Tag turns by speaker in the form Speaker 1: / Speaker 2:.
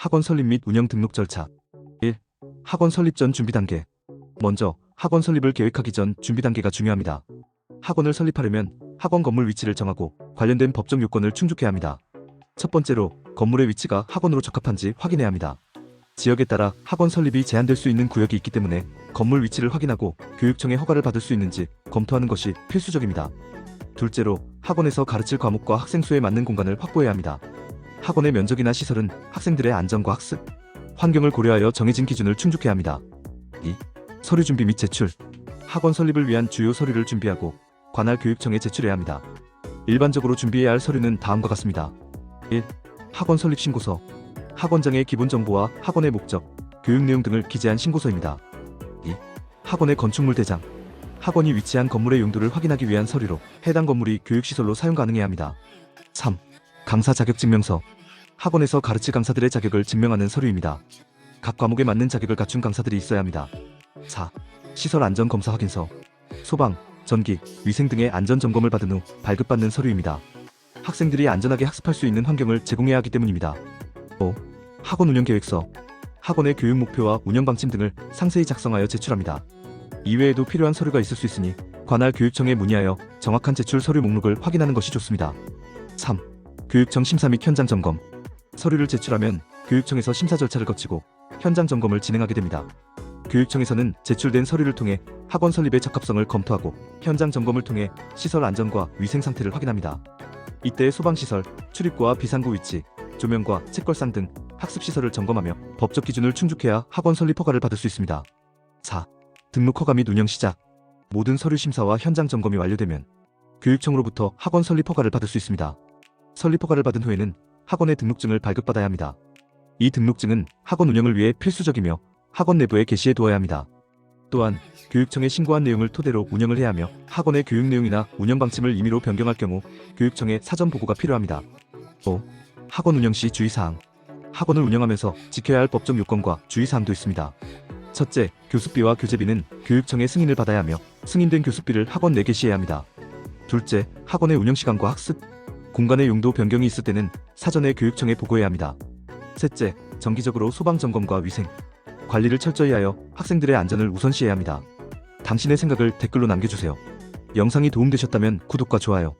Speaker 1: 학원 설립 및 운영 등록 절차 1. 학원 설립 전 준비 단계 먼저 학원 설립을 계획하기 전 준비 단계가 중요합니다. 학원을 설립하려면 학원 건물 위치를 정하고 관련된 법적 요건을 충족해야 합니다. 첫 번째로 건물의 위치가 학원으로 적합한지 확인해야 합니다. 지역에 따라 학원 설립이 제한될 수 있는 구역이 있기 때문에 건물 위치를 확인하고 교육청의 허가를 받을 수 있는지 검토하는 것이 필수적입니다. 둘째로 학원에서 가르칠 과목과 학생 수에 맞는 공간을 확보해야 합니다. 학원의 면적이나 시설은 학생들의 안전과 학습, 환경을 고려하여 정해진 기준을 충족해야 합니다. 2. 서류 준비 및 제출. 학원 설립을 위한 주요 서류를 준비하고 관할 교육청에 제출해야 합니다. 일반적으로 준비해야 할 서류는 다음과 같습니다. 1. 학원 설립 신고서. 학원장의 기본 정보와 학원의 목적, 교육 내용 등을 기재한 신고서입니다. 2. 학원의 건축물 대장. 학원이 위치한 건물의 용도를 확인하기 위한 서류로 해당 건물이 교육시설로 사용 가능해야 합니다. 3. 강사 자격 증명서. 학원에서 가르칠 강사들의 자격을 증명하는 서류입니다. 각 과목에 맞는 자격을 갖춘 강사들이 있어야 합니다. 4. 시설 안전 검사 확인서. 소방, 전기, 위생 등의 안전 점검을 받은 후 발급받는 서류입니다. 학생들이 안전하게 학습할 수 있는 환경을 제공해야 하기 때문입니다. 5. 학원 운영 계획서. 학원의 교육 목표와 운영 방침 등을 상세히 작성하여 제출합니다. 이외에도 필요한 서류가 있을 수 있으니 관할 교육청에 문의하여 정확한 제출 서류 목록을 확인하는 것이 좋습니다. 3. 교육청 심사 및 현장 점검. 서류를 제출하면 교육청에서 심사 절차를 거치고 현장 점검을 진행하게 됩니다. 교육청에서는 제출된 서류를 통해 학원 설립의 적합성을 검토하고 현장 점검을 통해 시설 안전과 위생 상태를 확인합니다. 이때 소방시설, 출입구와 비상구 위치, 조명과 책걸상 등 학습시설을 점검하며 법적 기준을 충족해야 학원 설립 허가를 받을 수 있습니다. 4. 등록 허가 및 운영 시작. 모든 서류 심사와 현장 점검이 완료되면 교육청으로부터 학원 설립 허가를 받을 수 있습니다. 설립 허가를 받은 후에는 학원의 등록증을 발급받아야 합니다. 이 등록증은 학원 운영을 위해 필수적이며 학원 내부에 게시해 두어야 합니다. 또한 교육청에 신고한 내용을 토대로 운영을 해야 하며 학원의 교육 내용이나 운영 방침을 임의로 변경할 경우 교육청에 사전 보고가 필요합니다. 5. 학원 운영 시 주의사항. 학원을 운영하면서 지켜야 할 법적 요건과 주의사항도 있습니다. 첫째, 교습비와 교재비는 교육청의 승인을 받아야 하며 승인된 교습비를 학원 내 게 시해야 합니다. 둘째, 학원의 운영 시간과 학습, 공간의 용도 변경이 있을 때는 사전에 교육청에 보고해야 합니다. 셋째, 정기적으로 소방 점검과 위생, 관리를 철저히 하여 학생들의 안전을 우선시해야 합니다. 당신의 생각을 댓글로 남겨주세요. 영상이 도움되셨다면 구독과 좋아요,